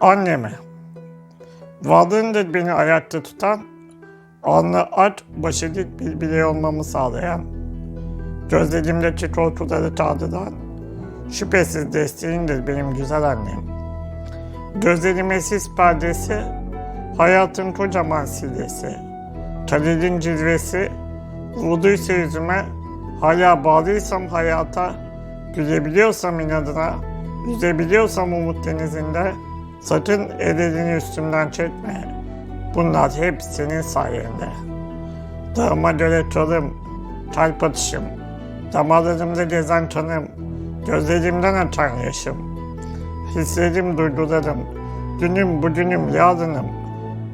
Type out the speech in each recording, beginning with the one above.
Anneme. Varlığındır beni ayakta tutan, alnı aç, başı bir birey olmamı sağlayan, gözlerimdeki korkuları tadıdan, şüphesiz desteğindir benim güzel annem. Gözlerime sis perdesi, hayatın kocaman sillesi, kaderin cilvesi, vurduysa yüzüme, hala bağlıysam hayata, gülebiliyorsam inadına, yüzebiliyorsam umut denizinde, sakın el elini üstümden çekme. Bunlar hep senin sayende. Dağıma göre körüm, kalp atışım, damarlarımda gezen kanım, gözlerimden atan yaşım. Hislerim duygularım, dünüm bugünüm yarınım.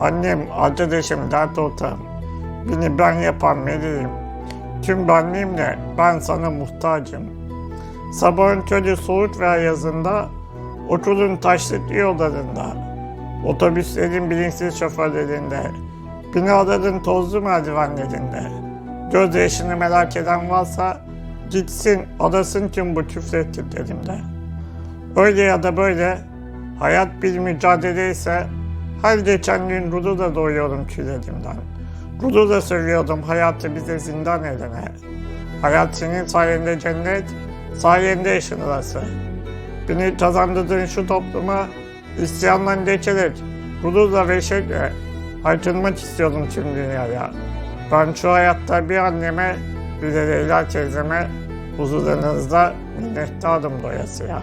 Annem, arkadaşım, dert ortağım. Beni ben yapan meleğim. Tüm benliğimle ben sana muhtacım. Sabahın körü soğuk ve ayazında, okulun taşlık yollarında, otobüslerin bilinçsiz şoförlerinde, binaların tozlu merdivenlerinde, gözyaşını merak eden varsa gitsin adasın tüm bu küfrettiklerimde. Öyle ya da böyle hayat bir mücadele ise her geçen gün gururla doğuyorum tüylerimden. Gururla söylüyordum hayatı bize zindan edene. Hayat senin sayende cennet, sayende yaşanılası. Beni kazandırdığın şu topluma isyanla geçerek, gururla ve şevkle haykırmak istiyordum tüm dünyaya. Ben şu hayatta bir anneme, bir de Leyla teyzeme huzurlarınızda minnettarım doyasıya.